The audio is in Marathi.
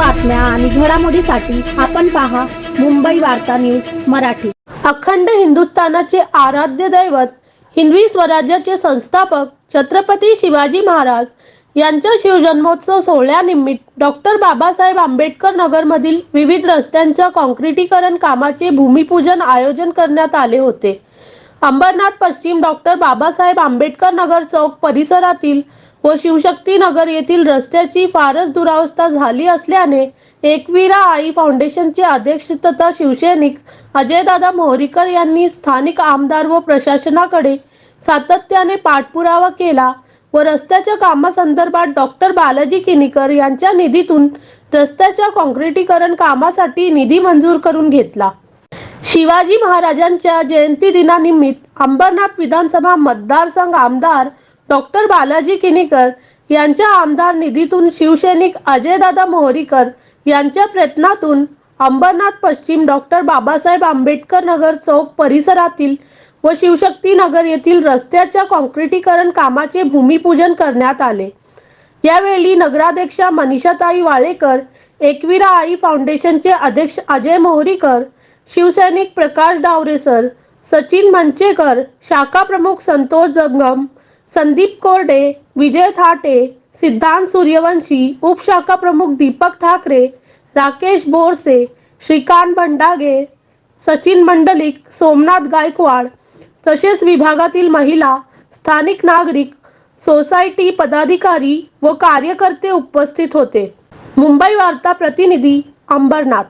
बातम्या आणि घडामोडीसाठी आपण पहा मुंबई वार्ता न्यूज मराठी. अखंड हिंदुस्थानाचे आराध्य दैवत हिंदवी स्वराज्याचे संस्थापक छत्रपती शिवाजी महाराज यांच्या शिवजन्मोत्सव सोहळ्यानिमित्त डॉक्टर बाबासाहेब आंबेडकर नगरमधील विविध रस्त्यांच्या काँक्रिटीकरण कामाचे भूमिपूजन आयोजन करण्यात आले होते. अंबरनाथ पश्चिम डॉक्टर बाबासाहेब आंबेडकर नगर चौक परिसरातील व शिवशक्ती नगर येथील रस्त्याची फारच दुरावस्था झाली असल्याने एकवीरा आई फाउंडेशनचे अध्यक्ष तथा शिवसैनिक अजयदादा मोहरीकर यांनी स्थानिक आमदार व प्रशासनाकडे सातत्याने पाठपुरावा केला व रस्त्याच्या कामासंदर्भात डॉक्टर बालाजी किनीकर यांच्या निधीतून रस्त्याच्या काँक्रिटीकरण कामासाठी निधी मंजूर करून घेतला. शिवाजी महाराजांच्या जयंती दिनानिमित्त अंबरनाथ विधानसभा मतदारसंघ आमदार डॉक्टर बालाजी किनीकर यांच्या आमदार निधीतून शिवसैनिक अजयदादा मोहरीकर यांच्या प्रयत्नातून अंबरनाथ पश्चिम डॉक्टर बाबासाहेब आंबेडकर नगर चौक परिसरातील व शिवशक्ती नगर येथील रस्त्याच्या काँक्रिटीकरण कामाचे भूमिपूजन करण्यात आले. यावेळी नगराध्यक्षा मनीषाताई वाळेकर एकविरा आई फाउंडेशनचे अध्यक्ष अजय मोहरीकर शिवसैनिक प्रकाश डावरेसर सचिन मंचेकर शाखा प्रमुख संतोष जंगम संदीप कोरडे विजय थाटे सिद्धांत सूर्यवंशी उपशाखा प्रमुख दीपक ठाकरे राकेश बोरसे श्रीकांत भंडागे सचिन मंडलिक सोमनाथ गायकवाड तसेच विभागातील महिला स्थानिक नागरिक सोसायटी पदाधिकारी व कार्यकर्ते उपस्थित होते. मुंबई वार्ता प्रतिनिधी अंबरनाथ.